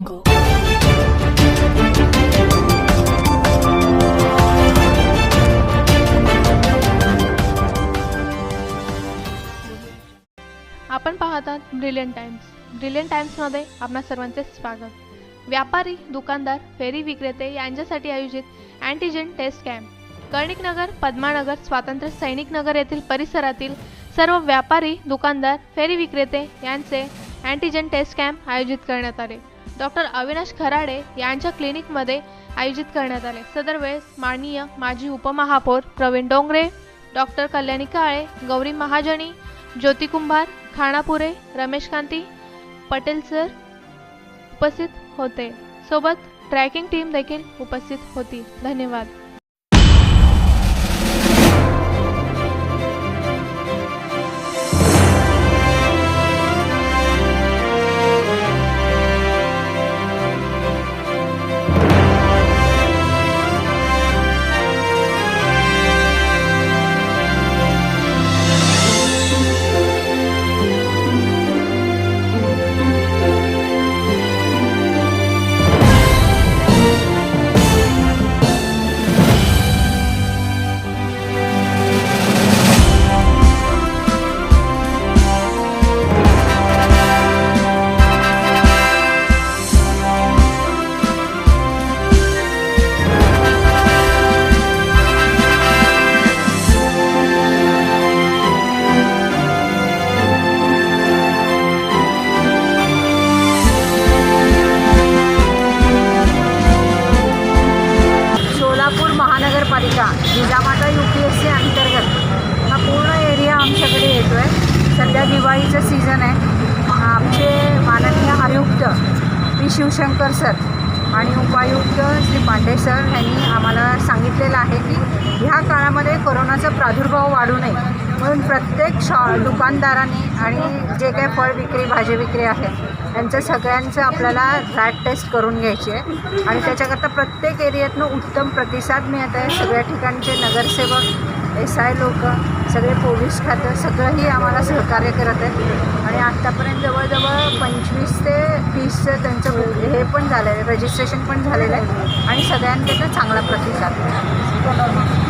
Go. आपण पाहतात brilliant times brilliant टाइम्समध्ये आपणा सर्वांचे स्वागत. व्यापारी दुकानदार फेरी विक्रेते यांच्यासाठी आयोजित antigen test camp Karniknagar Padmanagar Swatantrya Sainik Nagar येथील परिसरातील सर्व व्यापारी दुकानदार फेरी विक्रेते यांचे अँटीजेन टेस्ट कॅम्प आयोजित करण्यात आले. डॉक्टर अविनाश खराडे यांच्या क्लिनिकमध्ये आयोजित करण्यात आले. सदर वेळेस माननीय माजी उपमहापौर प्रवीण डोंगरे डॉक्टर कल्याणी काळे गौरी महाजनी ज्योती कुंभार खाणापुरे रमेश कांती पटेल सर उपस्थित होते. सोबत ट्रॅकिंग टीम देखील उपस्थित होती. धन्यवाद. महानगरपालिका Jijamata U P S C अंतर्गत हा पूर्ण एरिया आमच्याकडे येतो आहे सध्या दिवाळीचं सीझन आहे. आमचे माननीय आयुक्त पी शिवशंकर सर आणि उपायुक्त श्री पांडे सर यांनी आम्हाला सांगितलेलं आहे की ह्या काळामध्ये कोरोनाचा प्रादुर्भाव वाढू नये. म्हणून प्रत्येक शॉ दुकानदारांनी आणि जे काही फळ विक्री भाजी विक्री आहे त्यांचं सगळ्यांचं आपल्याला रॅट टेस्ट करून घ्यायची आहे. आणि त्याच्याकरता प्रत्येक एरियातनं उत्तम प्रतिसाद मिळत आहे. सगळ्या ठिकाणचे नगरसेवक एस आय लोक सगळे पोलीस खातं सगळंही आम्हाला सहकार्य करत आहेत. आणि आत्तापर्यंत जवळजवळ पंचवीस ते तीसचं त्यांचं हे पण झालं आहे रजिस्ट्रेशन पण झालेलं आहे. आणि सगळ्यांकडनं चांगला प्रतिसाद. आहे.